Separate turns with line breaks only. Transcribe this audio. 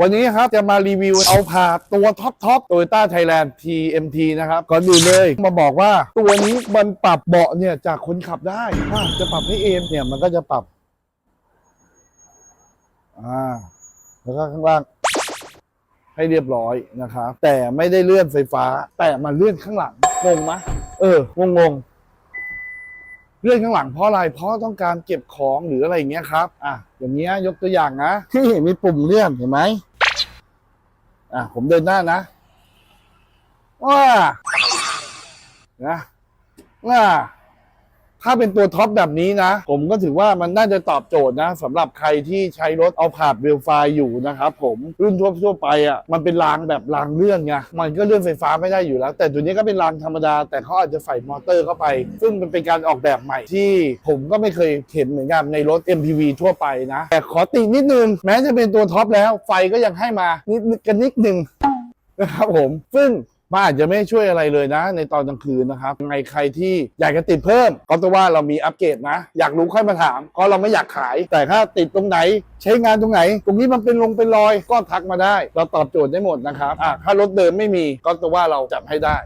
วันนี้ครับจะมารีวิวเอาผาดตัวท็อปท็อปโตโยต้าไทยแลนด์ TMT นะครับ ก่อนอื่นเลยมาบอกว่าตัวนี้มันปรับเบาะเนี่ยจากคนขับได้ถ้าจะปรับให้เอนเนี่ยมันก็จะปรับ อ่า แล้วก็ข้างล่าง ให้เรียบร้อยนะครับ แต่ไม่ได้เลื่อนไฟฟ้า แต่มันเลื่อนข้างหลังงงไหมเอองงงเลื่อนข้างหลังเพราะอะไร เพราะต้องการเก็บของหรืออะไรอย่างเงี้ยครับ อะ อย่างเงี้ยยกตัวอย่างนะที่มีปุ่มเลื่อนเห็นไหม อะผมเดินหน้านะว้านะว้า ถ้าเป็นตัวท็อปแบบนี้นะ ผมก็ถือว่ามันน่าจะตอบโจทย์นะสำหรับใครที่ใช้รถเอาผาดเวลไฟอยู่นะครับผมรุ่นทั่วทั่วไปอะมันเป็นรางแบบรางเลื่อนไงมันก็เลื่อนไฟฟ้าไม่ได้อยู่แล้ว แต่ตัวนี้ก็เป็นรางธรรมดา แต่เขาอาจจะใส่มอเตอร์เข้าไป ซึ่งมันเป็นการออกแบบใหม่ที่ผมก็ไม่เคยเห็นเหมือนกันในรถ MPV ทั่วไปนะ แต่ขอตินิดนึงแม้จะเป็นตัวท็อปแล้วไฟก็ยังให้มานิดกันนิดนึงนะครับผมซึ่ง มันอาจจะไม่ช่วยอะไรเลยนะ ในตอนกลางคืนนะครับยังไงใครที่อยากจะติดเพิ่มก็ต้องว่าเรามีอัปเกรดนะ อยากรู้ค่อยมาถามเพราะเราไม่อยากขาย แต่ถ้าติดตรงไหน ใช้งานตรงไหน ตรงนี้มันเป็นลงเป็นรอยก็ทักมาได้ เราตอบโจทย์ได้หมดนะครับอะถ้ารถเดิมไม่มีก็ต้องว่าเราจับให้ได้